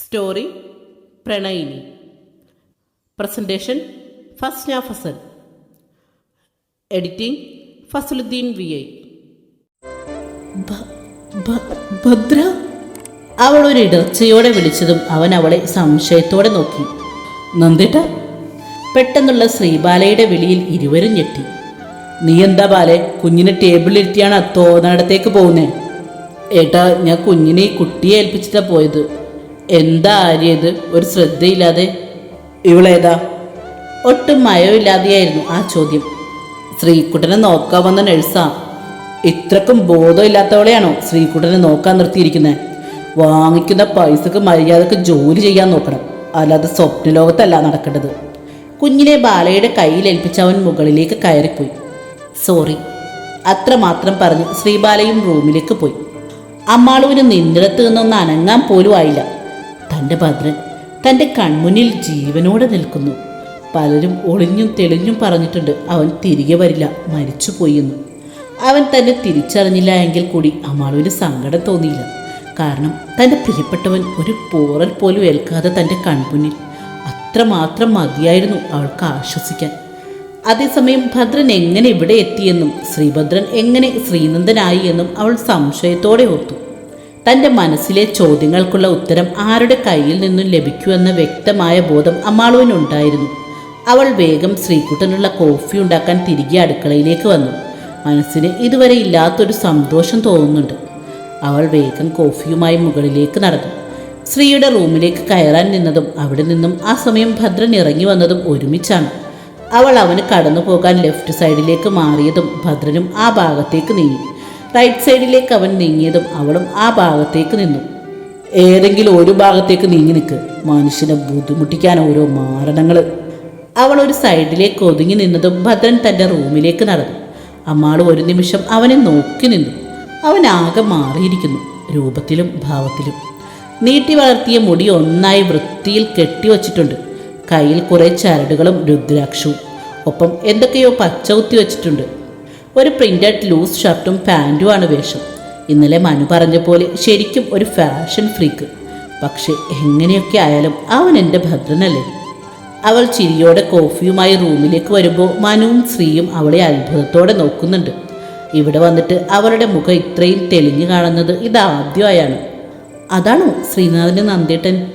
Story പ്രണയിനി. Presentation Fasna Fazal editing Fazaluddin V I. Bhadra? അവൾ ഒരു ഇടർച്ചയോടെ വിളിച്ചതും അവൻ അവളെ സംശയത്തോടെ നോക്കി. നന്ദിട്ട പെട്ടെന്നുള്ള ശ്രീബാലയുടെ വിളിയിൽ ഇരുവരും ഞെട്ടി. നീ എന്താ ബാലെ കുഞ്ഞിനെ ടേബിളിലിരുത്തിയാണ് തോന്നിടത്തേക്ക് പോകുന്നേ? ഏട്ടാ ഞാൻ കുഞ്ഞിനെ കുട്ടിയെ ഏൽപ്പിച്ചിട്ടാണ് പോയത്. എന്താ ആര്യത് ഒരു ശ്രദ്ധയില്ലാതെ. ഇവളേതാ? ഒട്ടും മയമില്ലാതെയായിരുന്നു ആ ചോദ്യം. ശ്രീകുട്ടനെ നോക്കാൻ വന്ന നഴ്സാ. ഇത്രക്കും ബോധമില്ലാത്തവളെയാണോ ശ്രീകുട്ടനെ നോക്കാൻ നിർത്തിയിരിക്കുന്നത് വാങ്ങിക്കുന്ന പൈസക്ക് മര്യാദയ്ക്ക് ജോലി ചെയ്യാൻ നോക്കണം. അല്ലാതെ സ്വപ്നലോകത്തല്ല നടക്കേണ്ടത്. കുഞ്ഞിനെ ബാലയുടെ കയ്യിൽ ഏൽപ്പിച്ച് അവൻ മുകളിലേക്ക് കയറിപ്പോയി. സോറി. അത്രമാത്രം പറഞ്ഞ് ശ്രീബാലയും റൂമിലേക്ക് പോയി. അമ്മാളുവിന് നിന്നിടത്ത് നിന്നൊന്ന് അനങ്ങാൻ പോലും ആയില്ല. തന്റെ ഭദ്രൻ തന്റെ കൺമുന്നിൽ ജീവനോടെ നിൽക്കുന്നു. പലരും ഒളിഞ്ഞും തെളിഞ്ഞും പറഞ്ഞിട്ടുണ്ട് അവൻ തിരികെ വരില്ല മരിച്ചുപോയി അവൻ തന്നെ തിരിച്ചറിഞ്ഞില്ല എങ്കിൽ കൂടി അമ്മാളുവിന് സങ്കടം തോന്നിയില്ല. കാരണം തന്റെ പ്രിയപ്പെട്ടവൻ ഒരു പോറൽ പോലും ഏൽക്കാതെ തന്റെ കൺമുന്നിൽ അത്രമാത്രം മതിയായിരുന്നു അവൾക്ക് ആശ്വസിക്കാൻ. അതേസമയം ഭദ്രൻ എങ്ങനെ ഇവിടെ എത്തിയെന്നും ശ്രീഭദ്രൻ എങ്ങനെ ശ്രീനന്ദനായി എന്നും അവൾ സംശയത്തോടെ ഓർത്തു. തന്റെ മനസ്സിലെ ചോദ്യങ്ങൾക്കുള്ള ഉത്തരം ആരുടെ കയ്യിൽ നിന്നും ലഭിക്കുമെന്ന വ്യക്തമായ ബോധം അമ്മാളുവിനുണ്ടായിരുന്നു അവൾ വേഗം ശ്രീകുട്ടനുള്ള കോഫി ഉണ്ടാക്കാൻ തിരികെ അടുക്കളയിലേക്ക് വന്നു. മനസ്സിന് ഇതുവരെ ഇല്ലാത്തൊരു സന്തോഷം തോന്നുന്നുണ്ട്. അവൾ വേഗം കോഫിയുമായി മുകളിലേക്ക് നടന്നു. ശ്രീയുടെ റൂമിലേക്ക് കയറാൻ നിന്നതും അവിടെ നിന്നും ആ സമയം ഭദ്രൻ ഇറങ്ങി വന്നതും ഒരുമിച്ചാണ്. അവൾ അവന് കടന്നു പോകാൻ ലെഫ്റ്റ് സൈഡിലേക്ക് മാറിയതും ഭദ്രനും ആ ഭാഗത്തേക്ക് നീങ്ങി. റൈറ്റ് സൈഡിലേക്ക് അവൻ നീങ്ങിയതും അവളും ആ ഭാഗത്തേക്ക് നിന്നു. ഏതെങ്കിലും ഒരു ഭാഗത്തേക്ക് നീങ്ങി നിൽക്ക്. മനുഷ്യനെ ബുദ്ധിമുട്ടിക്കാൻ ഓരോ മാരണങ്ങൾ അവൾ ഒരു സൈഡിലേക്ക് ഒതുങ്ങി നിന്നതും ഭദ്രൻ തന്റെ റൂമിലേക്ക് നടന്നു. അമ്മാൾ ഒരു നിമിഷം അവനെ നോക്കി നിന്നു. അവൻ ആകെ മാറിയിരിക്കുന്നു രൂപത്തിലും ഭാവത്തിലും. നീട്ടി വളർത്തിയ മുടി ഒന്നായി വൃത്തിയിൽ കെട്ടിവച്ചിട്ടുണ്ട് കയ്യിൽ കുറേ ചരടുകളും രുദ്രാക്ഷവും. ഒപ്പം എന്തൊക്കെയോ പച്ച കുത്തി വെച്ചിട്ടുണ്ട്. ഒരു പ്രിന്റഡ് ലൂസ് ഷർട്ടും പാന്റുമാണ് വേഷം. ഇന്നലെ മനു പറഞ്ഞ പോലെ ശരിക്കും ഒരു ഫാഷൻ ഫ്രീക്ക് പക്ഷെ എങ്ങനെയൊക്കെ ആയാലും അവൻ എന്റെ ഭദ്രനല്ലേ. അവൾ ചിരിയോടെ കോഫിയുമായി റൂമിലേക്ക് വരുമ്പോൾ മനുവും ശ്രീയും അവളെ അത്ഭുതത്തോടെ നോക്കുന്നുണ്ട്. ഇവിടെ വന്നിട്ട് അവളുടെ മുഖം ഇത്രയും തെളിഞ്ഞു കാണുന്നത് ഇതാദ്യമായാണ്. അതാണോ ശ്രീനാഥന്റെ നന്ദേട്ടൻ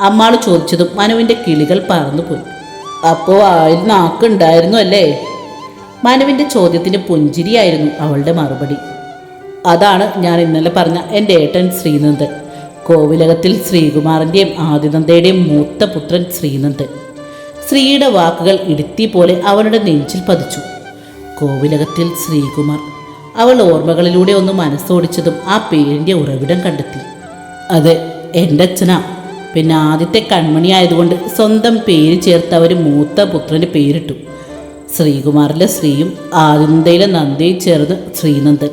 അമ്മാൾ ചോദിച്ചതും മനുവിന്റെ കിളികൾ പറന്നുപോയി. അപ്പോൾ ആയിൽ നാക്കുണ്ടായിരുന്നു അല്ലേ? മനുവിന്റെ ചോദ്യത്തിന് പുഞ്ചിരിയായിരുന്നു അവളുടെ മറുപടി. അതാണ് ഞാൻ ഇന്നലെ പറഞ്ഞ എന്റെ ഏട്ടൻ ശ്രീനന്ദൻ കോവിലകത്തിൽ ശ്രീകുമാറിന്റെയും ആദിനന്ദയുടെയും മൂത്ത പുത്രൻ ശ്രീനന്ദൻ ശ്രീയുടെ വാക്കുകൾ ഇടുത്തി പോലെ അവളുടെ നെഞ്ചിൽ പതിച്ചു. കോവിലകത്തിൽ ശ്രീകുമാർ. അവൾ ഓർമ്മകളിലൂടെ ഒന്ന് മനസ്സോടിച്ചതും ആ പേരിന്റെ ഉറവിടം കണ്ടെത്തി. അത് എന്റെ അച്ഛനാ. പിന്നെ ആദ്യത്തെ കൺമണി ആയതുകൊണ്ട് സ്വന്തം പേര് ചേർത്ത് അവർ മൂത്ത പുത്രന് പേരിട്ടു. ശ്രീകുമാറിലെ ശ്രീയും ആനന്ദയിലെ നന്ദിയും ചേർന്ന് ശ്രീനന്ദൻ.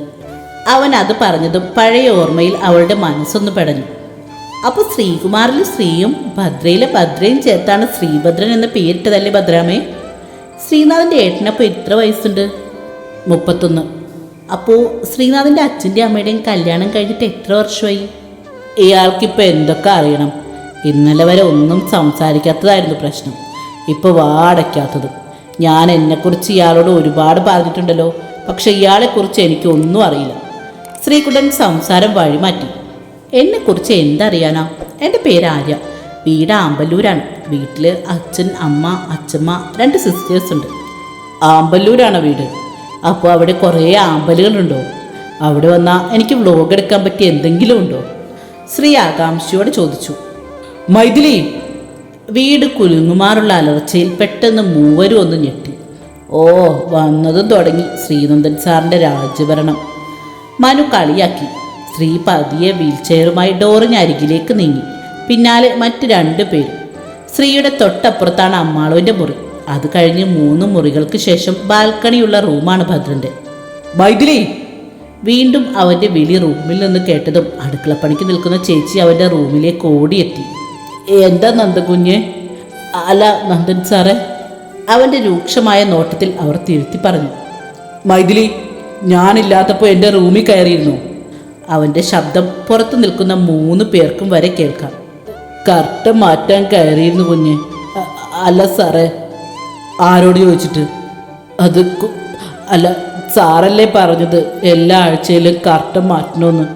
അവൻ അത് പറഞ്ഞതും പഴയ ഓർമ്മയിൽ അവളുടെ മനസ്സൊന്ന് പെടഞ്ഞു. അപ്പോൾ ശ്രീകുമാറിലെ ശ്രീയും ഭദ്രയിലെ ഭദ്രയും ചേർത്താണ് ശ്രീഭദ്രൻ എന്ന പേരിട്ടതല്ലേ ഭദ്രാമേ? ശ്രീനാഥന്റെ ഏട്ടനപ്പോൾ എത്ര വയസ്സുണ്ട്? മുപ്പത്തൊന്ന്. അപ്പോൾ ശ്രീനാഥന്റെ അച്ഛന്റെ അമ്മയുടെയും കല്യാണം കഴിഞ്ഞിട്ട് എത്ര വർഷമായി? ഇയാൾക്കിപ്പോൾ എന്തൊക്കെ അറിയണം? ഇന്നലെ വരെ ഒന്നും സംസാരിക്കാത്തതായിരുന്നു പ്രശ്നം. ഇപ്പോൾ വാടയ്ക്കാത്തത് ഞാൻ എന്നെക്കുറിച്ച് ഇയാളോട് ഒരുപാട് പറഞ്ഞിട്ടുണ്ടല്ലോ. പക്ഷെ ഇയാളെക്കുറിച്ച് എനിക്കൊന്നും അറിയില്ല. ശ്രീകുട്ടൻ സംസാരം വഴിമാറ്റി. എന്നെക്കുറിച്ച് എന്തറിയാനാ? എന്റെ പേര് ആര്യ. വീട് ആമ്പല്ലൂരാണ്. വീട്ടിൽ അച്ഛൻ അമ്മ അച്ഛമ്മ രണ്ട് സിസ്റ്റേഴ്സ് ഉണ്ട്. ആമ്പല്ലൂരാണ് വീട്. അപ്പോൾ അവിടെ കുറേ ആമ്പലുകളുണ്ടോ? അവിടെ വന്നാൽ എനിക്ക് വ്ലോഗ് എടുക്കാൻ പറ്റിയ എന്തെങ്കിലും ഉണ്ടോ? ശ്രീ ആകാംക്ഷയോട് ചോദിച്ചു. മൈഥിലി വീട് കുലുങ്ങുമാറുള്ള അലർച്ചയിൽ പെട്ടെന്ന് മൂവരും ഒന്ന് ഞെട്ടി. ഓ വന്നതും തുടങ്ങി. ശ്രീനന്ദൻ സാറിന്റെ രാജ്യഭരണം. മനു കളിയാക്കി. സ്ത്രീ പതിയെ വീൽചെയറുമായി ഡോറിന് അരികിലേക്ക് നീങ്ങി. പിന്നാലെ മറ്റു രണ്ടു പേരും. സ്ത്രീയുടെ തൊട്ടപ്പുറത്താണ് അമ്മാളുവിന്റെ മുറി. അത് കഴിഞ്ഞ് മൂന്ന് മുറികൾക്ക് ശേഷം ബാൽക്കണിയുള്ള റൂമാണ് ഭദ്രന്റെ വൈദ്യുലി വീണ്ടും അവന്റെ വിളി റൂമിൽ നിന്ന് കേട്ടതും അടുക്കളപ്പണിക്ക് നിൽക്കുന്ന ചേച്ചി അവന്റെ റൂമിലേക്ക് ഓടിയെത്തി. എന്താ നന്ദകുഞ്ഞ്? അല്ല നന്ദൻ സാറേ അവന്റെ രൂക്ഷമായ നോട്ടത്തിൽ അവർ തിരുത്തി പറഞ്ഞു. മൈഥിലി ഞാനില്ലാത്തപ്പോൾ എന്റെ റൂമിൽ കയറിയിരുന്നു. അവന്റെ ശബ്ദം പുറത്തു നിൽക്കുന്ന മൂന്ന് പേർക്കും വരെ കേൾക്കാം. കറക്റ്റ് മാറ്റാൻ കയറിയിരുന്നു കുഞ്ഞ്. അല്ല സാറേ. ആരോട് ചോദിച്ചിട്ട്? അത് അല്ല സാറല്ലേ പറഞ്ഞത് എല്ലാ ആഴ്ചയിലും കറക്റ്റ് മാറ്റണമെന്ന്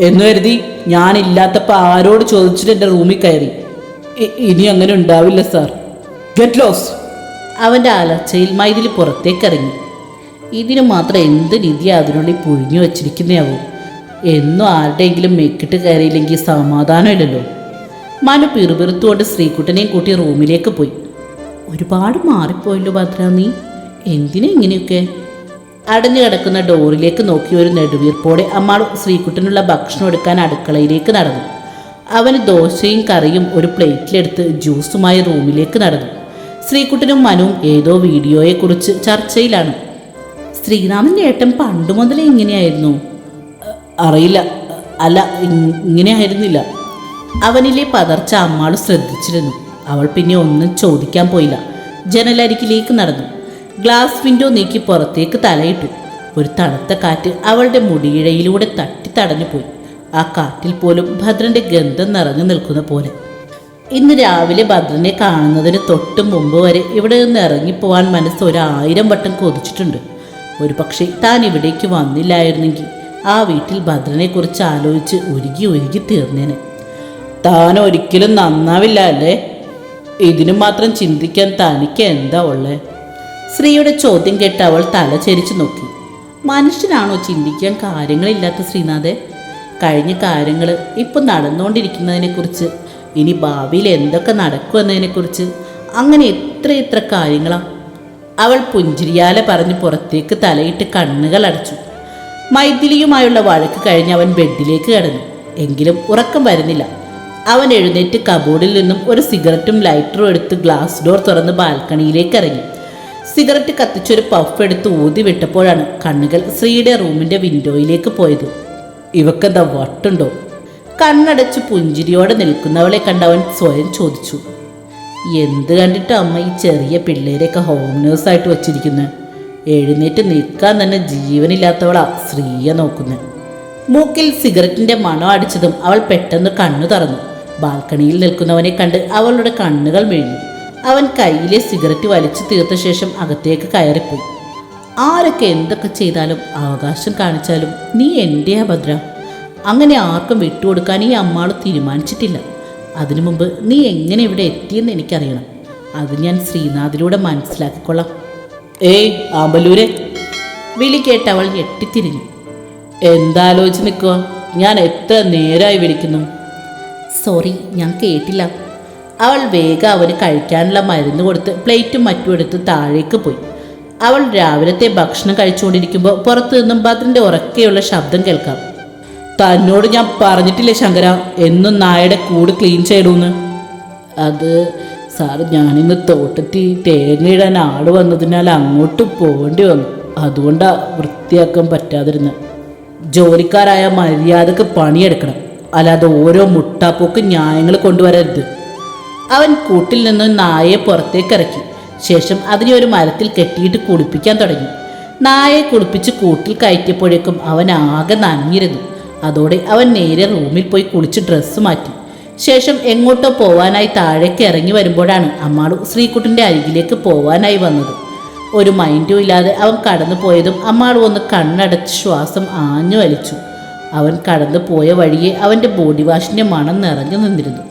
എന്ന് കരുതി ഞാനില്ലാത്തപ്പോൾ ആരോട് ചോദിച്ചിട്ട് എന്റെ റൂമിൽ കയറി? ഇനി അങ്ങനെ ഉണ്ടാവില്ല സാർ. ഗെറ്റ് ലോസ് അവന്റെ അലർച്ചയിൽ മൈതിൽ പുറത്തേക്കിറങ്ങി. ഇതിന് മാത്രം എന്ത് രീതി അതിനുള്ളിൽ പുഴിഞ്ഞു വച്ചിരിക്കുന്നയാവും? എന്നും ആരുടെയെങ്കിലും മെക്കിട്ട് കയറിയില്ലെങ്കിൽ സമാധാനമില്ലല്ലോ. മനു പിറുപിറുത്തുകൊണ്ട് ശ്രീകുട്ടനെയും കൂട്ടി റൂമിലേക്ക് പോയി. ഒരുപാട് മാറിപ്പോയല്ലോ ഭദ്ര നീ. എന്തിനാ ഇങ്ങനെയൊക്കെ? അടഞ്ഞു കിടക്കുന്ന ഡോറിലേക്ക് നോക്കി ഒരു നെടുവീർപ്പോടെ അമ്മാൾ ശ്രീകുട്ടനുള്ള ഭക്ഷണം എടുക്കാൻ അടുക്കളയിലേക്ക് നടന്നു. അവന് ദോശയും കറിയും ഒരു പ്ലേറ്റിലെടുത്ത് ജ്യൂസുമായി റൂമിലേക്ക് നടന്നു. ശ്രീകുട്ടനും മനുവും ഏതോ വീഡിയോയെക്കുറിച്ച് ചർച്ചയിലാണ്. ശ്രീറാമിന്റെ ഏട്ടൻ പണ്ട് മുതലേ ഇങ്ങനെയായിരുന്നു. അറിയില്ല അല്ല ഇങ്ങനെയായിരുന്നില്ല. അവനിലെ പതർച്ച അമ്മാൾ ശ്രദ്ധിച്ചിരുന്നു. അവൾ പിന്നെ ഒന്നും ചോദിക്കാൻ പോയില്ല. ജനലരികിലേക്ക് നടന്നു. ഗ്ലാസ് വിൻഡോ നീക്കി പുറത്തേക്ക് തലയിട്ടു. ഒരു തണുത്ത കാറ്റ് അവളുടെ മുടിയിഴയിലൂടെ തട്ടി തടഞ്ഞു പോയി. ആ കാറ്റിൽ പോലും ഭദ്രന്റെ ഗന്ധം നിറഞ്ഞു നിൽക്കുന്ന പോലെ. ഇന്ന് രാവിലെ ഭദ്രനെ കാണുന്നതിന് തൊട്ട് മുമ്പ് വരെ ഇവിടെ നിന്ന് ഇറങ്ങിപ്പോവാൻ മനസ്സ് ഒരായിരം വട്ടം കൊതിച്ചിട്ടുണ്ട്. ഒരു പക്ഷേ താൻ ഇവിടേക്ക് വന്നില്ലായിരുന്നെങ്കിൽ ആ വീട്ടിൽ ഭദ്രനെക്കുറിച്ച് ആലോചിച്ച് ഒരുകി ഒരുകി തീർന്നേനെ. താൻ ഒരിക്കലും നന്നാവില്ല അല്ലേ? ഇതിനു മാത്രം ചിന്തിക്കാൻ തനിക്ക് എന്താ ഉള്ളേ? ശ്രീയുടെ ചോദ്യം കേട്ട് അവൾ തല ചെരിച്ചു നോക്കി. മനുഷ്യനാണോ ചിന്തിക്കാൻ കാര്യങ്ങളില്ലാത്ത ശ്രീനാഥെ? കഴിഞ്ഞ കാര്യങ്ങൾ ഇപ്പം നടന്നുകൊണ്ടിരിക്കുന്നതിനെക്കുറിച്ച് ഇനി ഭാവിയിൽ എന്തൊക്കെ നടക്കുമെന്നതിനെക്കുറിച്ച് അങ്ങനെ എത്ര എത്ര കാര്യങ്ങളാ? അവൾ പുഞ്ചിരിയാലെ പറഞ്ഞ് പുറത്തേക്ക് തലയിട്ട് കണ്ണുകൾ അടച്ചു. മൈഥിലിയുമായുള്ള വഴക്ക് കഴിഞ്ഞ് അവൻ ബെഡിലേക്ക് കടന്നു. എങ്കിലും ഉറക്കം വരുന്നില്ല. അവൻ എഴുന്നേറ്റ് കബോർഡിൽ നിന്നും ഒരു സിഗരറ്റും ലൈറ്ററും എടുത്ത് ഗ്ലാസ് ഡോർ തുറന്ന് ബാൽക്കണിയിലേക്ക് ഇറങ്ങി. സിഗരറ്റ് കത്തിച്ചൊരു പഫ് എടുത്ത് ഊതി വിട്ടപ്പോഴാണ് കണ്ണുകൾ ശ്രീയുടെ റൂമിന്റെ വിൻഡോയിലേക്ക് പോയത്. ഇവക്കെന്താ വട്ടുണ്ടോ? കണ്ണടച്ച് പുഞ്ചിരിയോടെ നിൽക്കുന്നവളെ കണ്ടവൻ സ്വയം ചോദിച്ചു. എന്ത് കണ്ടിട്ട് അമ്മ ഈ ചെറിയ പിള്ളേരെയൊക്കെ ഹോം നേഴ്സായിട്ട് വച്ചിരിക്കുന്നത് എഴുന്നേറ്റ് നിൽക്കാൻ തന്നെ ജീവനില്ലാത്തവളാ ശ്രീയെ നോക്കുന്നു. മൂക്കിൽ സിഗരറ്റിന്റെ മണം അടിച്ചതും അവൾ പെട്ടെന്ന് കണ്ണു തറന്നു. ബാൽക്കണിയിൽ നിൽക്കുന്നവനെ കണ്ട് അവളുടെ കണ്ണുകൾ വീഴുന്നു അവൻ കയ്യിലെ സിഗരറ്റ് വലിച്ചു തീർത്ത ശേഷം അകത്തേക്ക് കയറിപ്പോയി. ആരൊക്കെ എന്തൊക്കെ ചെയ്താലും അവകാശം കാണിച്ചാലും നീ എന്റെയാ ഭദ്ര. അങ്ങനെ ആർക്കും വിട്ടുകൊടുക്കാൻ ഈ അമ്മാൾ തീരുമാനിച്ചിട്ടില്ല. അതിനു മുമ്പ് നീ എങ്ങനെ ഇവിടെ എത്തിയെന്ന് എനിക്കറിയണം. അത് ഞാൻ ശ്രീനാഥിലൂടെ മനസ്സിലാക്കിക്കൊള്ളാം. ഏയ് ആമ്പല്ലൂരെ. വിളി കേട്ട് അവൾ ഞെട്ടിത്തിരിഞ്ഞു. എന്താലോചിച്ച് നിൽക്കുക ഞാൻ എത്ര നേരമായി വിളിക്കുന്നു. സോറി ഞാൻ കേട്ടില്ല. അവൾ വേഗം അവന് കഴിക്കാനുള്ള മരുന്ന് കൊടുത്ത് പ്ലേറ്റും മറ്റും എടുത്ത് താഴേക്ക് പോയി. അവൾ രാവിലത്തെ ഭക്ഷണം കഴിച്ചുകൊണ്ടിരിക്കുമ്പോൾ പുറത്തു നിന്നും ഭദ്രന്റെ ഉറക്കെയുള്ള ശബ്ദം കേൾക്കാം. തന്നോട് ഞാൻ പറഞ്ഞിട്ടില്ലേ ശങ്കര എന്നും നായയുടെ കൂട് ക്ലീൻ ചെയ്യണമെന്ന് അത് സാർ ഞാനിന്ന് തോട്ടത്തിൽ തേങ്ങയിടാൻ ആൾ വന്നതിനാൽ അങ്ങോട്ട് പോകേണ്ടി വന്നു. അതുകൊണ്ടാ വൃത്തിയാക്കാൻ പറ്റാതിരുന്നത് ജോലിക്കാരായ മര്യാദയ്ക്ക് പണിയെടുക്കണം. അല്ലാതെ ഓരോ മുട്ടാപ്പോക്ക് ന്യായങ്ങൾ കൊണ്ടുവരരുത്. അവൻ കൂട്ടിൽ നിന്ന് നായയെ പുറത്തേക്ക് ഇറക്കി. ശേഷം അതിനെ ഒരു മരത്തിൽ കെട്ടിയിട്ട് കുളിപ്പിക്കാൻ തുടങ്ങി. നായയെ കുളിപ്പിച്ച് കൂട്ടിൽ കയറ്റിയപ്പോഴേക്കും അവൻ ആകെ നനഞ്ഞിരുന്നു. അതോടെ അവൻ നേരെ റൂമിൽ പോയി കുളിച്ച് ഡ്രസ്സ് മാറ്റി. ശേഷം എങ്ങോട്ടോ പോവാനായി താഴേക്ക് ഇറങ്ങി വരുമ്പോഴാണ് അമ്മാളു ശ്രീകുട്ടിന്റെ അരികിലേക്ക് പോവാനായി വന്നത്. ഒരു മൈൻഡും ഇല്ലാതെ അവൻ കടന്നു പോയതും അമ്മാളു ഒന്ന് കണ്ണടച്ച് ശ്വാസം ആഞ്ഞു വലിച്ചു. അവൻ കടന്നു പോയ വഴിയെ അവന്റെ ബോഡി വാഷിന്റെ മണം നിറഞ്ഞു നിന്നിരുന്നു.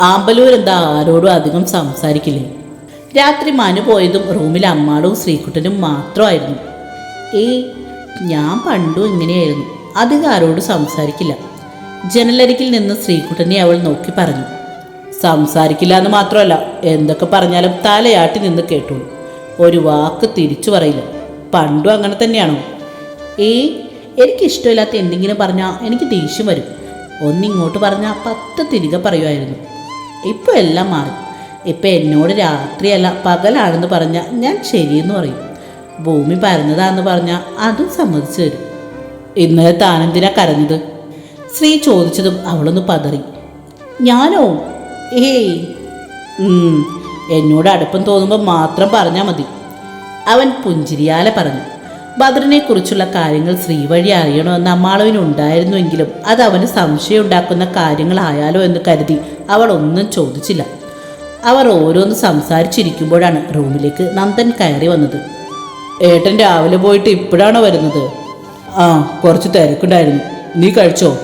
ആമ്പലൂർ എന്താ ആരോടും അധികം സംസാരിക്കില്ലേ? രാത്രി മനു പോയതും റൂമിൽ അമ്മാളും ശ്രീകുട്ടനും മാത്രമായിരുന്നു. ഏ ഞാൻ പണ്ടും ഇങ്ങനെയായിരുന്നു. അധികം ആരോടും സംസാരിക്കില്ല. ജനലരികിൽ നിന്ന് ശ്രീകുട്ടനെ അവൾ നോക്കി പറഞ്ഞു. സംസാരിക്കില്ല എന്ന് മാത്രമല്ല എന്തൊക്കെ പറഞ്ഞാലും തലയാട്ടി നിന്ന് കേട്ടോളൂ. ഒരു വാക്ക് തിരിച്ചു പറയില്ല. പണ്ടും അങ്ങനെ തന്നെയാണോ? ഏയ് എനിക്കിഷ്ടമില്ലാത്ത എന്തെങ്കിലും പറഞ്ഞാൽ എനിക്ക് ദേഷ്യം വരും. ഒന്നിങ്ങോട്ട് പറഞ്ഞാൽ പത്ത് തിരികെ പറയുമായിരുന്നു. ഇപ്പോൾ എല്ലാം മാറി. ഇപ്പം എന്നോട് രാത്രിയല്ല പകലാണെന്ന് പറഞ്ഞാൽ ഞാൻ ശരിയെന്ന് പറയും. ഭൂമി പരന്നതാന്ന് പറഞ്ഞാൽ അതും സമ്മതിച്ചു തരും. ഇന്നലെ താനെന്തിനാ കരഞ്ഞത്? ശ്രീ ചോദിച്ചതും അവളൊന്ന് പതറി. ഞാനോ? ഏയ്. എന്നോട് അടുപ്പം തോന്നുമ്പോൾ മാത്രം പറഞ്ഞാൽ മതി. അവൻ പുഞ്ചിരിയാലെ പറഞ്ഞു. ബദ്രനെ കുറിച്ചുള്ള കാര്യങ്ങൾ ശ്രീവഴി അറിയണമെന്ന് അമ്മാളുവിനുണ്ടായിരുന്നുവെങ്കിലും അത് അവന് സംശയം ഉണ്ടാക്കുന്ന കാര്യങ്ങളായാലോ എന്ന് കരുതി അവൾ ഒന്നും ചോദിച്ചില്ല. അവർ ഓരോന്ന് സംസാരിച്ചിരിക്കുമ്പോഴാണ് റൂമിലേക്ക് നന്ദൻ കയറി വന്നത്. ഏട്ടൻ രാവിലെ പോയിട്ട് ഇപ്പോഴാണോ വരുന്നത്? ആ കുറച്ച് തിരക്കുണ്ടായിരുന്നു. നീ കഴിച്ചോ?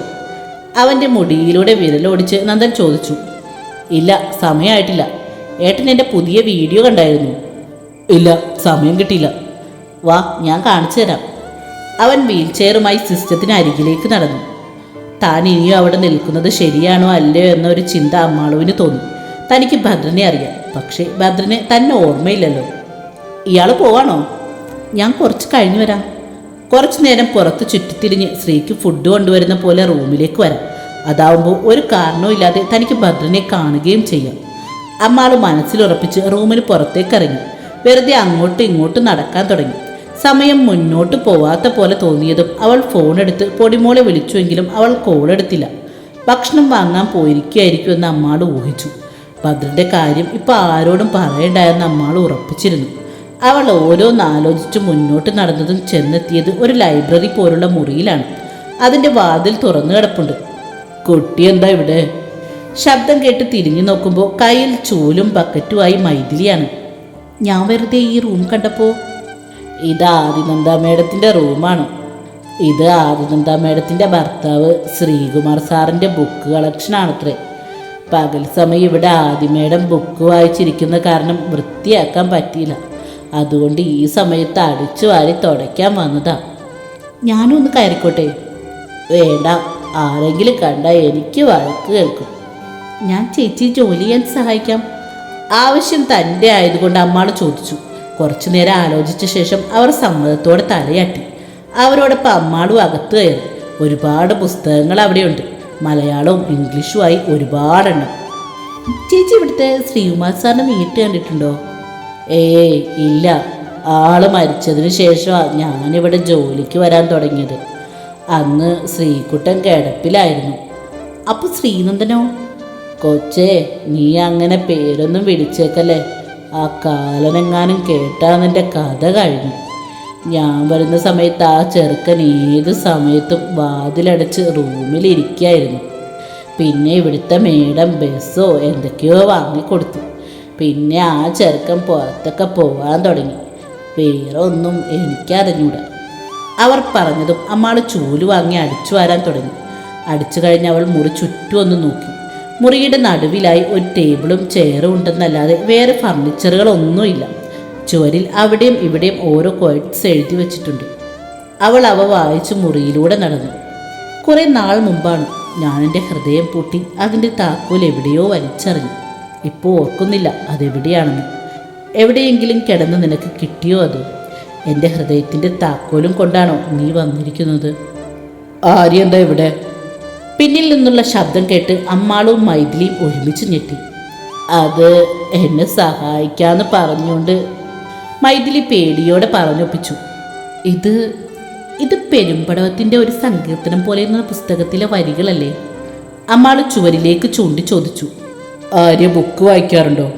അവന്റെ മുടിയിലൂടെ വിരലോടിച്ച് നന്ദൻ ചോദിച്ചു. ഇല്ല സമയമായിട്ടില്ല. ഏട്ടൻ എന്റെ പുതിയ വീഡിയോ കണ്ടായിരുന്നു. ഇല്ല സമയം കിട്ടിയില്ല. വാ ഞാൻ കാണിച്ചു തരാം. അവൻ വീൽ ചെയറുമായി സിസ്റ്റത്തിന് അരികിലേക്ക് നടന്നു. താൻ ഇനിയും അവിടെ നിൽക്കുന്നത് ശരിയാണോ അല്ലയോ എന്നൊരു ചിന്ത അമ്മാളുവിന് തോന്നി. തനിക്ക് ഭദ്രനെ അറിയാം പക്ഷേ ഭദ്രനെ തന്നെ ഓർമ്മയില്ലല്ലോ. ഇയാൾ പോവാണോ? ഞാൻ കുറച്ച് കഴിഞ്ഞു വരാം. കുറച്ചു നേരം പുറത്ത് ചുറ്റിത്തിരിഞ്ഞ് സ്ത്രീക്ക് ഫുഡ് കൊണ്ടുവരുന്ന പോലെ റൂമിലേക്ക് വരാം. അതാവുമ്പോൾ ഒരു കാരണവും ഇല്ലാതെ തനിക്ക് ഭദ്രനെ കാണുകയും ചെയ്യാം. അമ്മാൾ മനസ്സിലുറപ്പിച്ച് റൂമിന് പുറത്തേക്കിറങ്ങി വെറുതെ അങ്ങോട്ടും ഇങ്ങോട്ടും നടക്കാൻ തുടങ്ങി. സമയം മുന്നോട്ട് പോവാത്ത പോലെ തോന്നിയതും അവൾ ഫോൺ ഫോണെടുത്ത് പൊടിമോളെ വിളിച്ചുവെങ്കിലും അവൾ കോൾ എടുത്തില്ല. ഭക്ഷണം വാങ്ങാൻ പോയിരിക്കുകയായിരിക്കും എന്ന് അമ്മാൾ ഊഹിച്ചു. ഭദ്രന്റെ കാര്യം ഇപ്പൊ ആരോടും പറയണ്ടായെന്ന് അമ്മാൾ ഉറപ്പിച്ചിരുന്നു. അവൾ ഓരോന്ന് ആലോചിച്ച് മുന്നോട്ട് നടന്നതും ചെന്നെത്തിയത് ഒരു ലൈബ്രറി പോലുള്ള മുറിയിലാണ്. അതിന്റെ വാതിൽ തുറന്നു കിടപ്പുണ്ട്. കുട്ടി എന്താ ഇവിടെ? ശബ്ദം കേട്ട് തിരിഞ്ഞു നോക്കുമ്പോൾ കയ്യിൽ ചൂലും ബക്കറ്റുമായി മൈഥിലിയാണ്. ഞാൻ വെറുതെ ഈ റൂം കണ്ടപ്പോൾ ഇത് ആദിനന്ദ മേഡത്തിന്റെ റൂമാണ്. ഇത് ആദിനന്ദ മേഡത്തിന്റെ ഭർത്താവ് ശ്രീകുമാർ സാറിന്റെ ബുക്ക് കളക്ഷനാണത്രേ പകൽ സമയം ഇവിടെ ആദിമേഡം ബുക്ക് വായിച്ചിരിക്കുന്ന കാരണം വൃത്തിയാക്കാൻ പറ്റിയില്ല. അതുകൊണ്ട് ഈ സമയത്ത് അടിച്ചു വാരി തുടയ്ക്കാൻ വന്നതാ. ഒന്ന് കയറിക്കോട്ടെ. വേണ്ട ആരെങ്കിലും കണ്ടാൽ എനിക്ക് വഴക്ക് കേൾക്കും. ഞാൻ ചേച്ചി ജോലി ചെയ്യാൻ സഹായിക്കാം. ആവശ്യം തന്റെ ആയതുകൊണ്ട് അമ്മാൾ ചോദിച്ചു. കുറച്ചു നേരം ആലോചിച്ച ശേഷം അവർ സമ്മതത്തോടെ തലയാട്ടി. അവരോടൊപ്പം അമ്മാളും അകത്ത് കയറി. ഒരുപാട് പുസ്തകങ്ങൾ അവിടെയുണ്ട്. മലയാളവും ഇംഗ്ലീഷുമായി ഒരുപാടെണ്ണം. ചേച്ചി ഇവിടുത്തെ ശ്രീകുമാർ സാറിനെ നേരിട്ട് കണ്ടിട്ടുണ്ടോ? ഏയ് ഇല്ല. ആൾ മരിച്ചതിന് ശേഷമാണ് ഞാനിവിടെ ജോലിക്ക് വരാൻ തുടങ്ങിയത്. അന്ന് ശ്രീകുട്ടൻ കിടപ്പിലായിരുന്നു. അപ്പോൾ ശ്രീനന്ദനോ? കൊച്ചേ നീ അങ്ങനെ പേരൊന്നും വിളിച്ചേക്കല്ലേ? ആ കാലനെങ്ങാനും കേട്ടാ നിന്റെ കഥ കഴിഞ്ഞു. ഞാൻ വരുന്ന സമയത്ത് ആ ചെറുക്കൻ ഏത് സമയത്തും വാതിലടച്ച് റൂമിലിരിക്കായിരുന്നു പിന്നെ ഇവിടുത്തെ മേഡം ബസ്സോ എന്തൊക്കെയോ വാങ്ങിക്കൊടുത്തു. പിന്നെ ആ ചെറുക്കൻ പുറത്തൊക്കെ പോകാൻ തുടങ്ങി. വേറെ ഒന്നും എനിക്കറിഞ്ഞൂടാ. അവർ പറഞ്ഞതും അമ്മാൾ ചൂൽ വാങ്ങി അടിച്ചു വരാൻ തുടങ്ങി. അടിച്ചു കഴിഞ്ഞ് അവൾ മുറി ചുറ്റും ഒന്ന് നോക്കി. മുറിയുടെ നടുവിലായി ഒരു ടേബിളും ചെയറും ഉണ്ടെന്നല്ലാതെ വേറെ ഫർണിച്ചറുകളൊന്നുമില്ല ചുവരിൽ അവിടെയും ഇവിടെയും ഓരോ ക്വയറ്റ്സ് എഴുതി വെച്ചിട്ടുണ്ട്. അവൾ അവ വായിച്ച് മുറിയിലൂടെ നടന്നു. കുറേ നാൾ മുമ്പാണ് ഞാൻ എന്റെ ഹൃദയം പൂട്ടി അതിന്റെ താക്കോൽ എവിടെയോ വലിച്ചെറിഞ്ഞു. ഇപ്പോൾ ഓർക്കുന്നില്ല അതെവിടെയാണെന്ന്. എവിടെയെങ്കിലും കിടന്ന് നിനക്ക് കിട്ടിയോ അത്? എന്റെ ഹൃദയത്തിന്റെ താക്കോലും കൊണ്ടാണോ നീ വന്നിരിക്കുന്നത്? ആര്യ എന്താ ഇവിടെ? പിന്നിൽ നിന്നുള്ള ശബ്ദം കേട്ട് അമ്മാളും മൈഥിലിയും ഒരുമിച്ച് ഞെട്ടി. അത് എന്നെ സഹായിക്കാന്ന് പറഞ്ഞുകൊണ്ട് മൈഥിലി പേടിയോടെ പറഞ്ഞൊപ്പിച്ചു. ഇത് ഇത് പെരുമ്പടവത്തിന്റെ ഒരു സങ്കീർത്തനം പോലെ എന്ന പുസ്തകത്തിലെ വരികളല്ലേ? അമ്മാൾ ചുവരിലേക്ക് ചൂണ്ടി ചോദിച്ചു. ആര്യ ബുക്ക് വായിക്കാറുണ്ടോ?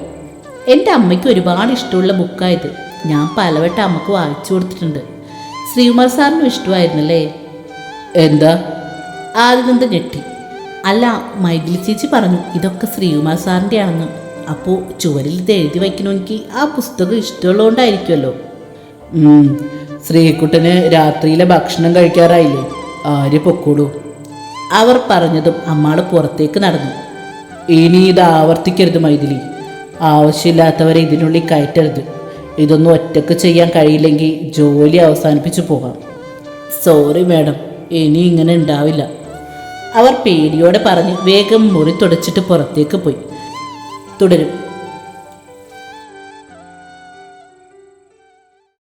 എന്റെ അമ്മയ്ക്ക് ഒരുപാട് ഇഷ്ടമുള്ള ബുക്കായത്. ഞാൻ പലവട്ടം അമ്മയ്ക്ക് വായിച്ചു കൊടുത്തിട്ടുണ്ട്. ശ്രീകുമാർ സാറിനും ഇഷ്ടമായിരുന്നല്ലേ? എന്താ? ആദിനന്ദ ഞെട്ടി? അല്ല മൈഥിലി ചേച്ചി പറഞ്ഞു ഇതൊക്കെ ശ്രീകുമാർ സാറിന്റെ ആണെന്ന് അപ്പോൾ ചുവരിൽ ഇത് എഴുതി വയ്ക്കണമെങ്കിൽ ആ പുസ്തകം ഇഷ്ടമുള്ളതുകൊണ്ടായിരിക്കുമല്ലോ. ശ്രീകുട്ടന് രാത്രിയിലെ ഭക്ഷണം കഴിക്കാറായില്ലേ? ആര് പൊക്കോളൂ അവർ പറഞ്ഞതും അമ്മാൾ പുറത്തേക്ക് നടന്നു. ഇനി ഇത് ആവർത്തിക്കരുത് മൈഥിലി. ആവശ്യമില്ലാത്തവരെ ഇതിനുള്ളിൽ കയറ്റരുത്. ഇതൊന്നും ഒറ്റയ്ക്ക് ചെയ്യാൻ കഴിയില്ലെങ്കിൽ ജോലി അവസാനിപ്പിച്ചു പോകാം. സോറി മാഡം ഇനി ഇങ്ങനെ ഉണ്ടാവില്ല. അവർ പേടിയോടെ പറഞ്ഞ് വേഗം മുറി തുടച്ചിട്ട് പുറത്തേക്ക് പോയി. തുടരും.